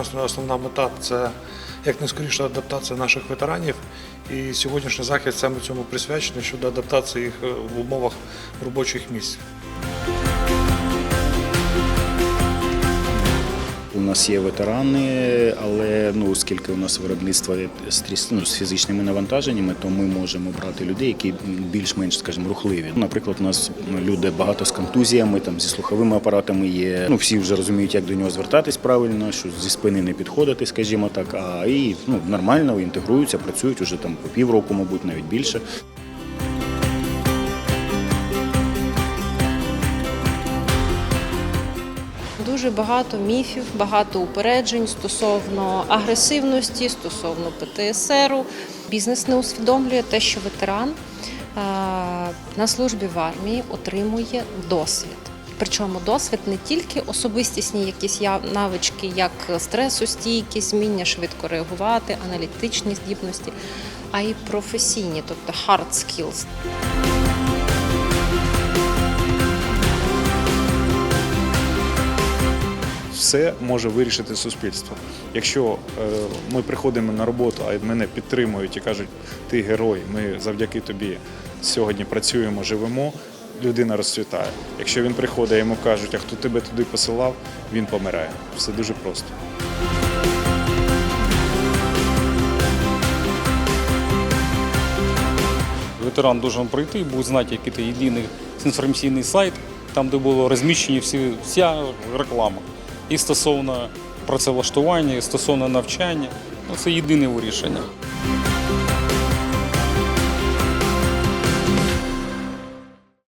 основна мета це якнайскоріша адаптація наших ветеранів. І сьогоднішній захід саме цьому присвячений щодо адаптації їх е, в умовах робочих місць. Нас є ветерани, але ну, оскільки у нас виробництво з, ну, з фізичними навантаженнями, то ми можемо брати людей, які більш-менш, скажімо, рухливі. Наприклад, у нас люди багато з контузіями, там зі слуховими апаратами є. Ну всі вже розуміють, як до нього звертатись правильно, що зі спини не підходити, скажімо так. А і ну, нормально інтегруються, працюють уже там по півроку, мабуть, навіть більше. Дуже багато міфів, багато упереджень стосовно агресивності, стосовно ПТСРу. Бізнес не усвідомлює те, що ветеран е, на службі в армії отримує досвід. Причому досвід не тільки особистісні якісь навички, як стресостійкість, вміння швидко реагувати, аналітичні здібності, а й професійні, тобто hard skills. Все може вирішити суспільство. Якщо е, ми приходимо на роботу, а мене підтримують і кажуть, ти герой, ми завдяки тобі сьогодні працюємо, живемо. Людина розцвітає. Якщо він приходить, йому кажуть, а хто тебе туди посилав, він помирає. Все дуже просто. Ветеран должен пройти, буде знати який-то єдиний інформаційний сайт, там, де було розміщені всі, вся реклама. І стосовно працевлаштування, і стосовно навчання. Ну, це єдине вирішення.